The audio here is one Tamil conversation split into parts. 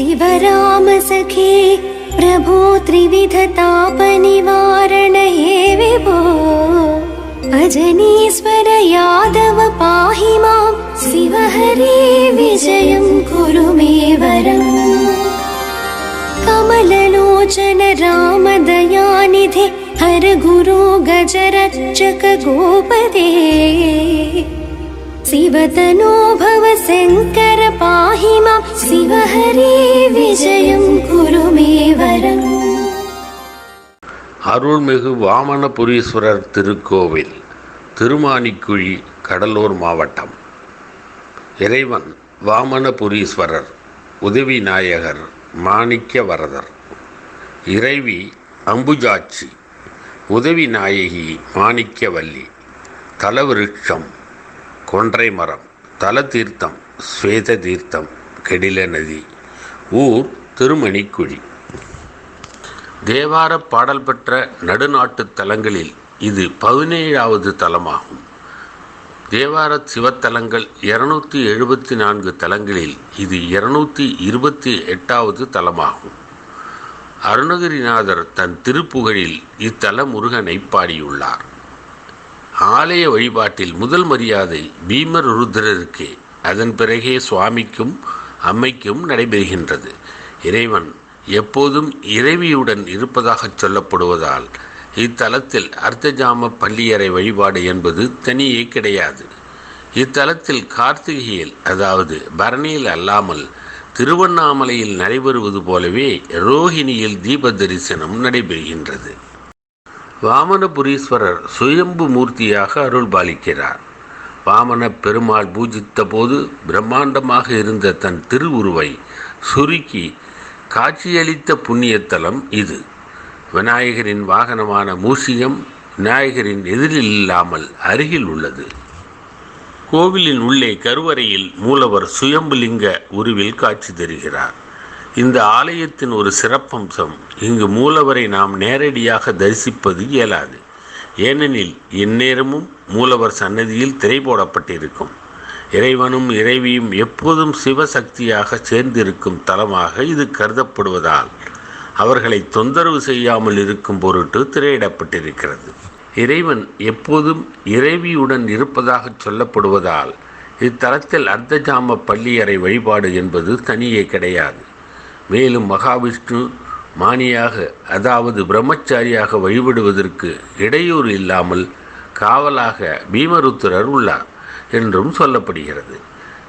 शिवराम सखे प्रभो त्रिविधतापनिवारण हे विभो। अजनीश्वर यादव पाहि मां शिवहरे विजयं कुरु मे वरम्। कमललोचन रामदयानिधे हर गुरो गजरक्षक गोपदे। शिवतनो भव शङ्कर पाहि मां शिवहरे विजयं அருள்மிகு வாமனபுரீஸ்வரர் திருக்கோவில் திருமானிக்குழி கடலூர் மாவட்டம். இறைவன் வாமனபுரீஸ்வரர் உதவி நாயகர் மாணிக்க வரதர் இறைவி அம்புஜாட்சி உதவி நாயகி மாணிக்கவல்லி. தலவிருட்சம் கொன்றை மரம். தல தீர்த்தம் ஸ்வேத தீர்த்தம் கெடில நதி ஊர் திருமணிக்குழி. தேவார பாடல் பெற்ற நடுநாட்டு தலங்களில் இது பதினேழாவது தலமாகும். தேவார சிவத்தலங்கள் இருநூத்தி எழுபத்தி நான்கு தலங்களில் இது இருநூத்தி இருபத்தி எட்டாவது தலமாகும். அருணகிரிநாதர் தன் திருப்புகழில் இத்தல முருகனை பாடியுள்ளார். ஆலய வழிபாட்டில் முதல் மரியாதை பீமர் ருத்ரருக்கே. அதன் பிறகே சுவாமிக்கும் அம்மைக்கும் நடைபெறுகின்றது. இறைவன் எப்போதும் இறைவியுடன் இருப்பதாகச் சொல்லப்படுவதால் இத்தலத்தில் அர்த்தஜாம பள்ளியறை வழிபாடு என்பது தனியே கிடையாது. இத்தலத்தில் கார்த்திகையில் அதாவது பரணியில் அல்லாமல் திருவண்ணாமலையில் நடைபெறுவது போலவே ரோஹிணியில் தீப தரிசனம் நடைபெறுகின்றது. வாமனபுரீஸ்வரர் சுயம்பு மூர்த்தியாக அருள் பாலிக்கிறார். வாமன பெருமாள் பூஜித்த போது பிரம்மாண்டமாக இருந்த தன் திருவுருவை சுருக்கி காட்சியளித்த புண்ணியத்தலம் இது. விநாயகரின் வாகனமான மூசியம் விநாயகரின் எதிரில் இல்லாமல் அருகில் உள்ளது. கோவிலின் உள்ளே கருவறையில் மூலவர் சுயம்புலிங்க உருவில் காட்சி தருகிறார். இந்த ஆலயத்தின் ஒரு சிறப்பம்சம் இங்கு மூலவரை நாம் நேரடியாக தரிசிப்பது இயலாது. ஏனெனில் எந்நேரமும் மூலவர் சன்னதியில் திரை போடப்பட்டிருக்கும். இறைவனும் இறைவியும் எப்போதும் சிவசக்தியாக சேர்ந்திருக்கும் தலமாக இது கருதப்படுவதால் அவர்களை தொந்தரவு செய்யாமல் இருக்கும் பொருட்டு திரையிடப்பட்டிருக்கிறது. இறைவன் எப்போதும் இறைவியுடன் இருப்பதாக சொல்லப்படுவதால் இத்தலத்தில் அர்த்தஜாம பள்ளியறை வழிபாடு என்பது தனியே கிடையாது. மேலும் மகாவிஷ்ணு மானியாக அதாவது பிரம்மச்சாரியாக வழிபடுவதற்கு இடையூறு இல்லாமல் காவலாக பீமருத்திரர் உள்ளார். என்றும் சொல்லப்படுகிறது.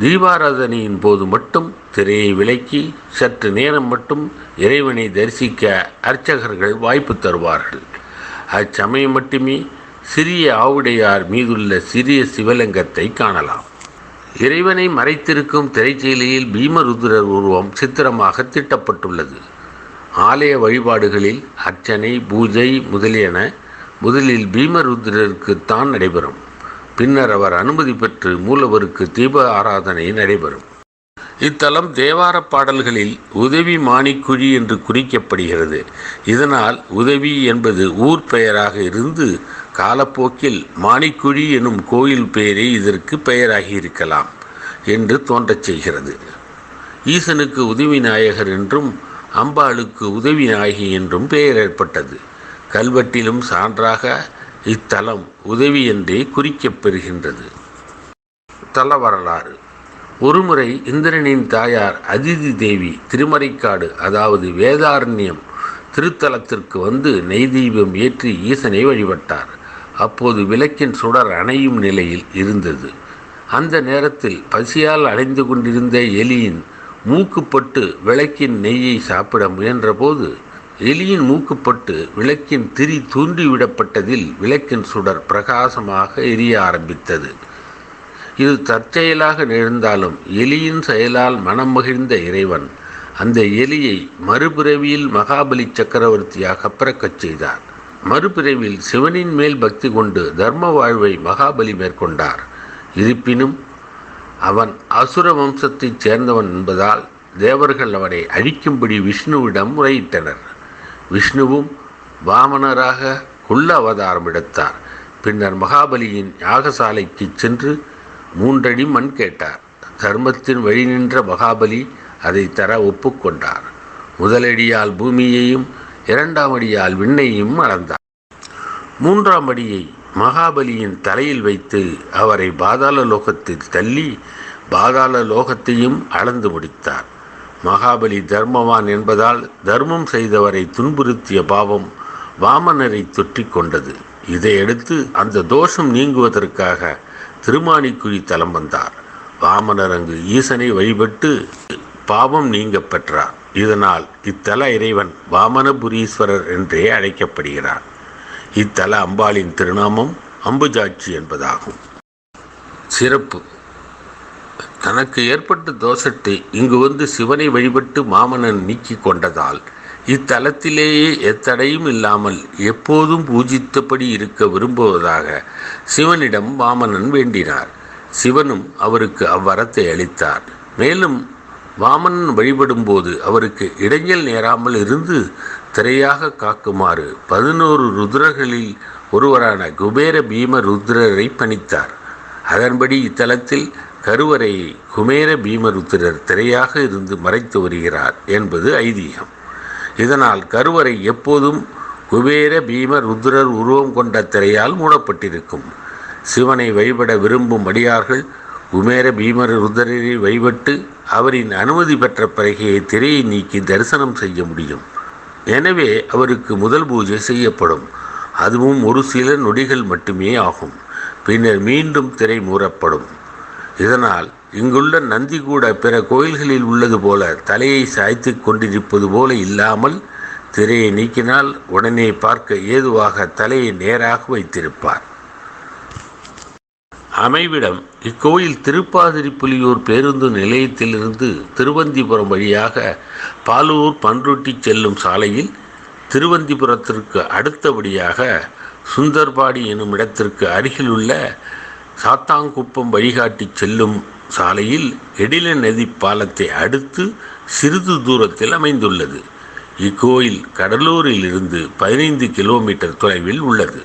தீபாராதனையின் போது மட்டும் திரையை விலக்கி சற்று நேரம் மட்டும் இறைவனை தரிசிக்க அர்ச்சகர்கள் வாய்ப்பு தருவார்கள். அச்சமயம் மட்டுமே சிறிய ஆவுடையார் மீதுள்ள சிறிய சிவலிங்கத்தை காணலாம். இறைவனை மறைத்திருக்கும் திரைச்சீலையில் பீமருத்ரர் உருவம் சித்திரமாக திட்டப்பட்டுள்ளது. ஆலய வழிபாடுகளில் அர்ச்சனை பூஜை முதலியன முதலில் பீமருத்ரருக்குத்தான் நடைபெறும். பின்னர் அவர் அனுமதி பெற்று மூலவருக்கு தீப ஆராதனை நடைபெறும். இத்தலம் தேவார பாடல்களில் உதவி மாணிக்குழி என்று குறிக்கப்படுகிறது. இதனால் உதவி என்பது ஊர் பெயராக இருந்து காலப்போக்கில் மாணிக்குழி எனும் கோயில் பெயரே இதற்கு பெயராகி இருக்கலாம் என்று தோன்றச் செய்கிறது. ஈசனுக்கு உதவி நாயகர் என்றும் அம்பாளுக்கு உதவி நாயகி என்றும் பெயர் ஏற்பட்டது. கல்வெட்டிலும் சான்றாக இத்தலம் உதவி என்றே குறிக்கப்பெறுகின்றது தல வரலாறு ஒருமுறை இந்திரனின் தாயார் அதிதி தேவி திருமறைக்காடு அதாவது வேதாரண்யம் திருத்தலத்திற்கு வந்து நெய் தீபம் ஏற்றி ஈசனை வழிபட்டார். அப்போது விளக்கின் சுடர் அணையும் நிலையில் இருந்தது. அந்த நேரத்தில் பசியால் அடைந்து கொண்டிருந்த எலியின் மூக்குப்பட்டு விளக்கின் நெய்யை சாப்பிட முயன்றபோது எலியின் மூக்குப்பட்டு விளக்கின் திரி தூண்டிவிடப்பட்டதில் விளக்கின் சுடர் பிரகாசமாக எரிய ஆரம்பித்தது. இது தற்செயலாக நிகழ்ந்தாலும் எலியின் செயலால் மனம் மகிழ்ந்த இறைவன் அந்த எலியை மறுபிறவியில் மகாபலி சக்கரவர்த்தியாக பிறக்கச் செய்தார். மறுபிறவியில் சிவனின் மேல் பக்தி கொண்டு தர்ம வாழ்வை மகாபலி மேற்கொண்டார். இருப்பினும் அவன் அசுர வம்சத்தைச் சேர்ந்தவன் என்பதால் தேவர்கள் அவனை அழிக்கும்படி விஷ்ணுவிடம் முறையிட்டனர். விஷ்ணுவும் வாமனராக குள்ள அவதாரம் எடுத்தார். பின்னர் மகாபலியின் யாகசாலைக்கு சென்று மூன்றடி மண் கேட்டார். தர்மத்தின் வழி நின்ற மகாபலி அதை தர ஒப்புக்கொண்டார் முதலடியால் பூமியையும் இரண்டாம் அடியால் விண்ணையும் அளந்தார் மூன்றாம் அடியை மகாபலியின் தலையில் வைத்து அவரை பாதாள லோகத்தில் தள்ளி பாதாள லோகத்தையும் அளந்து முடித்தார். மகாபலி தர்மவான் என்பதால் தர்மம் செய்தவரை துன்புறுத்திய பாவம் வாமனரை தொற்றி கொண்டது. இதையடுத்து அந்த தோஷம் நீங்குவதற்காக திருமானிக்குழி தலம் வந்தார். வாமனர் அங்கு ஈசனை வழிபட்டு பாவம் நீங்க பெற்றார். இதனால் இத்தல இறைவன் வாமனபுரீஸ்வரர் என்றே அழைக்கப்படுகிறார். இத்தல அம்பாளின் திருநாமம் அம்புஜாட்சி என்பதாகும். சிறப்பு. தனக்கு ஏற்பட்ட தோஷத்தை இங்கு வந்து சிவனை வழிபட்டு மாமனன் நீக்கி கொண்டதால் இத்தலத்திலேயே எத்தடையும் இல்லாமல் எப்போதும் பூஜித்தபடி இருக்க விரும்புவதாக சிவனிடம் வாமனன் வேண்டினார். சிவனும் அவருக்கு அவ்வரத்தை அளித்தார். மேலும் வாமனன் வழிபடும்போது அவருக்கு இடைஞ்சல் நேராமல் இருந்து திரையாக காக்குமாறு பதினோரு ருத்ரர்களில் ஒருவரான குபேர பீம ருத்ரரை பணித்தார். அதன்படி இத்தலத்தில் கருவறை குமேர பீமருத்திரர் திரையாக இருந்து மறைத்து வருகிறார் என்பது ஐதீகம். இதனால் கருவறை எப்போதும் குபேர பீம ருத்ரர் உருவம் கொண்ட திரையால் மூடப்பட்டிருக்கும். சிவனை வழிபட விரும்பும் அடியார்கள் குமேர பீமர் ருத்ரரை வழிபட்டு அவரின் அனுமதி பெற்ற பிறகே திரையை நீக்கி தரிசனம் செய்ய முடியும். எனவே அவருக்கு முதல் பூஜை செய்யப்படும். அதுவும் ஒரு சில நொடிகள் மட்டுமே ஆகும். பின்னர் மீண்டும் திரை மூறப்படும் இதனால் இங்குள்ள நந்தி கூட பிற கோயில்களில் உள்ளது போல தலையை சாய்த்து கொண்டிருப்பது போல இல்லாமல் திரையை நீக்கினால் உடனே பார்க்க ஏதுவாக தலையை நேராக வைத்திருப்பார். அமைவிடம் இக்கோயில் திருப்பாதிரி புலியூர் பேருந்து நிலையத்திலிருந்து திருவந்திபுரம் வழியாக பாலூர் பன்ருட்டி செல்லும் சாலையில் திருவந்திபுரத்திற்கு அடுத்தபடியாக சுந்தர்பாடி எனும் இடத்திற்கு அருகிலுள்ள சாத்தாங்குப்பம் வழிகாட்டி செல்லும் சாலையில் எடில நதி பாலத்தை அடுத்து சிறிது தூரத்தில் அமைந்துள்ளது. இக்கோயில் கடலூரில் இருந்து பதினைந்து கிலோமீட்டர் தொலைவில் உள்ளது.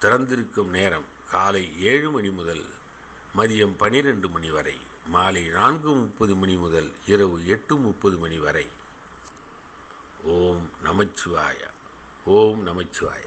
திறந்திருக்கும் நேரம் காலை ஏழு மணி முதல் மதியம் பனிரெண்டு மணி வரை மாலை நான்கு முப்பது மணி முதல் இரவு எட்டு முப்பது மணி வரை. ஓம் நமச்சிவாய. ஓம் நமச்சிவாய.